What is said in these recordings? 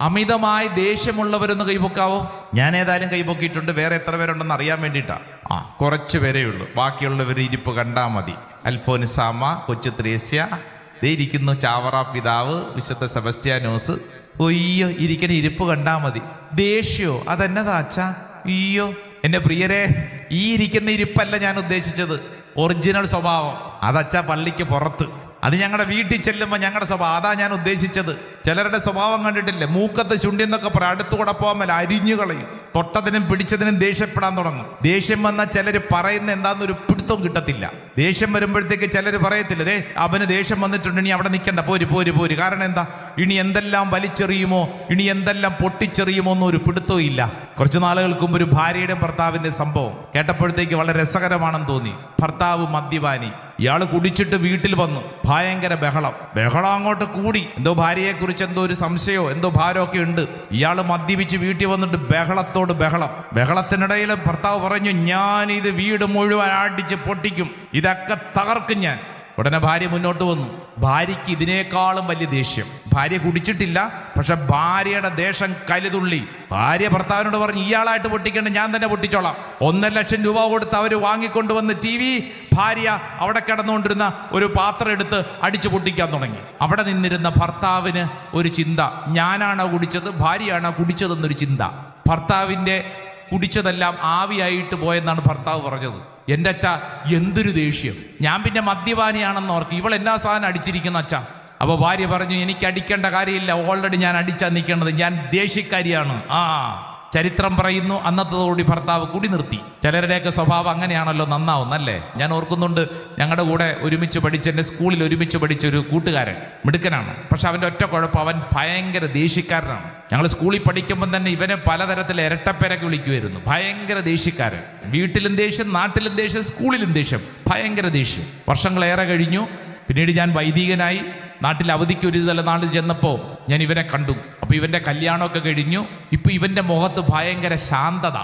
അമിതമായി ദേഷ്യമുള്ളവരൊന്ന് കൈപൊക്കാവോ? ഞാൻ ഏതായാലും കൈപൊക്കിയിട്ടുണ്ട്. വേറെ എത്ര പേരുണ്ടെന്ന് അറിയാൻ വേണ്ടിയിട്ടാ. ആ കുറച്ച് പേരേ ഉള്ളൂ. ബാക്കിയുള്ളവർ ഇരിപ്പ് കണ്ടാൽ മതി. അൽഫോനിസാമ കൊച്ചു ത്രേസ്യ. ദേ ഇരിക്കുന്നു ചാവറ പിതാവ് വിശുദ്ധ സെബസ്റ്റ്യാനോസ് ഒയ്യോ ഇരിക്കണ ഇരിപ്പ് കണ്ടാൽ മതി. ദേഷ്യോ? അതെന്നതാ അച്ഛാ? അയ്യോ എന്റെ പ്രിയരെ ഈ ഇരിക്കുന്ന ഇരിപ്പല്ല ഞാൻ ഉദ്ദേശിച്ചത്. ഒറിജിനൽ സ്വഭാവം. അതച്ഛാ പള്ളിക്ക് പുറത്ത്. അത് ഞങ്ങളുടെ വീട്ടിൽ ചെല്ലുമ്പോൾ ഞങ്ങളുടെ സ്വഭാവം അതാ ഞാൻ ഉദ്ദേശിച്ചത്. ചിലരുടെ സ്വഭാവം കണ്ടിട്ടില്ലേ? മൂക്കത്ത് ചുണ്ടി എന്നൊക്കെ പറയാം. അടുത്തുകൂടെ പോകാൻ അരിഞ്ഞു കളയും. തൊട്ടതിനും പിടിച്ചതിനും ദേഷ്യപ്പെടാൻ തുടങ്ങും. ദേഷ്യം വന്നാൽ ചിലർ പറയുന്ന എന്താണെന്നൊരു പിടുത്തവും കിട്ടത്തില്ല. ദേഷ്യം വരുമ്പോഴത്തേക്ക് ചിലർ പറയത്തില്ല. ദേ അവന് ദേഷ്യം വന്നിട്ടുണ്ട് ഇനി അവിടെ നിൽക്കണ്ട. പോര് പോര് പോര്. കാരണം എന്താ? ഇനി എന്തെല്ലാം വലിച്ചെറിയുമോ ഇനി എന്തെല്ലാം പൊട്ടിച്ചെറിയുമോ എന്നൊരു പിടുത്തവും ഇല്ല. കുറച്ച് നാളുകൾക്ക് മുമ്പ് ഒരു ഭാര്യയുടെ ഭർത്താവിന്റെ സംഭവം കേട്ടപ്പോഴത്തേക്ക് വളരെ രസകരമാണെന്ന് തോന്നി. ഭർത്താവ് മദ്യപാനി. ഇയാൾ കുടിച്ചിട്ട് വീട്ടിൽ വന്നു. ഭയങ്കര ബഹളം. ബഹളം അങ്ങോട്ട് കൂടി. എന്തോ ഭാര്യയെ കുറിച്ച് എന്തോ ഒരു സംശയമോ എന്തോ ഭാരമൊക്കെ ഉണ്ട്. ഇയാൾ മദ്യപിച്ച് വീട്ടിൽ വന്നിട്ട് ബഹളത്തോട് ബഹളം. ബഹളത്തിനിടയിൽ ഭർത്താവ് പറഞ്ഞു ഞാൻ ഇത് വീട് മുഴുവൻ ആടിച്ച് പൊട്ടിക്കും. ഇതൊക്കെ തകർക്കും ഞാൻ. ഉടനെ ഭാര്യ മുന്നോട്ട് വന്നു. ഭാര്യയ്ക്ക് ഇതിനേക്കാളും വലിയ ദേഷ്യം. ഭാര്യ കുടിച്ചിട്ടില്ല പക്ഷെ ഭാര്യയുടെ ദേഷം കലുതുള്ളി. ഭാര്യ ഭർത്താവിനോട് പറഞ്ഞു ഇയാളായിട്ട് പൊട്ടിക്കേണ്ട ഞാൻ തന്നെ പൊട്ടിച്ചോളാം. ഒന്നര ലക്ഷം രൂപ കൊടുത്ത് അവർ വാങ്ങിക്കൊണ്ടുവന്ന് ടി വി ഭാര്യ അവിടെ കിടന്നുകൊണ്ടിരുന്ന ഒരു പാത്രം എടുത്ത് അടിച്ചു പൊട്ടിക്കാൻ തുടങ്ങി. അവിടെ നിന്നിരുന്ന ഭർത്താവിന് ഒരു ചിന്ത. ഞാനാണോ കുടിച്ചത്? ഭാര്യയാണോ കുടിച്ചതെന്നൊരു ചിന്ത. ഭർത്താവിന്റെ കുടിച്ചതെല്ലാം ആവിയായിട്ട് പോയെന്നാണ് ഭർത്താവ് പറഞ്ഞത്. എന്റെ അച്ഛ എന്തൊരു ദേഷ്യം. ഞാൻ പിന്നെ മദ്യപാനിയാണെന്ന് ഓർക്ക്. ഇവൾ എന്നാ സാധനം അടിച്ചിരിക്കുന്ന അച്ഛ. അപ്പോൾ ഭാര്യ പറഞ്ഞു എനിക്ക് അടിക്കേണ്ട കാര്യമില്ല. ഓൾറെഡി ഞാൻ അടിച്ചാൽ നിൽക്കേണ്ടത്. ഞാൻ ദേഷ്യക്കാരിയാണ്. ആ. ചരിത്രം പറയുന്നു അന്നത്തോടുകൂടി ഭർത്താവ് കുടി നിർത്തി. ചിലരുടെയൊക്കെ സ്വഭാവം അങ്ങനെയാണല്ലോ നന്നാവുന്നല്ലേ ഞാൻ ഓർക്കുന്നുണ്ട് ഞങ്ങളുടെ കൂടെ ഒരുമിച്ച് പഠിച്ച എന്റെ സ്കൂളിൽ ഒരുമിച്ച് പഠിച്ച ഒരു കൂട്ടുകാരൻ മിടുക്കനാണ്. പക്ഷെ അവന്റെ ഒറ്റ കുഴപ്പം അവൻ ഭയങ്കര ദേഷ്യക്കാരനാണ്. ഞങ്ങൾ സ്കൂളിൽ പഠിക്കുമ്പോൾ തന്നെ ഇവനെ പലതരത്തിൽ ഇരട്ടപ്പേരൊക്കെ വിളിക്കുമായിരുന്നു ഭയങ്കര ദേഷ്യക്കാരൻ. വീട്ടിലും ദേഷ്യം നാട്ടിലും ദേഷ്യം സ്കൂളിലും ദേഷ്യം ഭയങ്കര ദേഷ്യം. വർഷങ്ങളേറെ കഴിഞ്ഞു പിന്നീട് ഞാൻ വൈദികനായി. നാട്ടിൽ അവധിക്ക് ഒരു തല നാട്ടിൽ ചെന്നപ്പോൾ ഞാൻ ഇവനെ കണ്ടു. അപ്പൊ ഇവന്റെ കല്യാണമൊക്കെ കഴിഞ്ഞു. ഇപ്പൊ ഇവന്റെ മുഖത്ത് ഭയങ്കര ശാന്തത.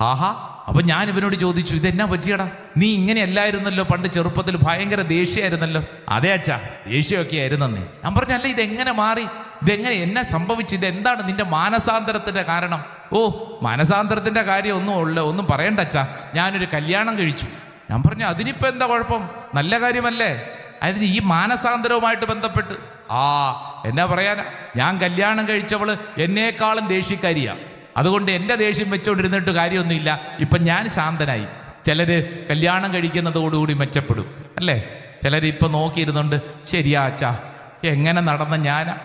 ഹാഹാ അപ്പൊ ഞാൻ ഇവനോട് ചോദിച്ചു ഇതെന്നാ പറ്റിയടാ? നീ ഇങ്ങനെയല്ലായിരുന്നല്ലോ പണ്ട് ചെറുപ്പത്തിൽ ഭയങ്കര ദേഷ്യമായിരുന്നല്ലോ. അതെ അച്ഛാ ദേഷ്യമൊക്കെ ആയിരുന്നേ ഞാൻ പറഞ്ഞല്ല ഇതെങ്ങനെ മാറി? ഇതെങ്ങനെ എന്നെ സംഭവിച്ചു? ഇത് എന്താണ് നിന്റെ മാനസാന്തരത്തിന്റെ കാരണം? ഓ മാനസാന്തരത്തിന്റെ കാര്യം ഒന്നും ഉള്ള ഒന്നും പറയണ്ട അച്ഛാ. ഞാനൊരു കല്യാണം കഴിച്ചു. ഞാൻ പറഞ്ഞു അതിനിപ്പോ എന്താ കുഴപ്പം? നല്ല കാര്യമല്ലേ? അതിന് ഈ മാനസാന്തരവുമായിട്ട് ബന്ധപ്പെട്ട് ആ എന്നാ പറയാനാ? ഞാൻ കല്യാണം കഴിച്ചവൾ എന്നേക്കാളും ദേഷ്യക്കാരിയാ. അതുകൊണ്ട് എന്റെ ദേഷ്യം വെച്ചോണ്ടിരുന്നിട്ട് കാര്യമൊന്നുമില്ല. ഇപ്പൊ ഞാൻ ശാന്തനായി. ചിലര് കല്യാണം കഴിക്കുന്നതോടുകൂടി മെച്ചപ്പെടും. അല്ലേ? ചിലർ ഇപ്പം നോക്കിയിരുന്നുണ്ട് ശരിയാ അച്ഛാ എങ്ങനെ നടന്ന ഞാനാ?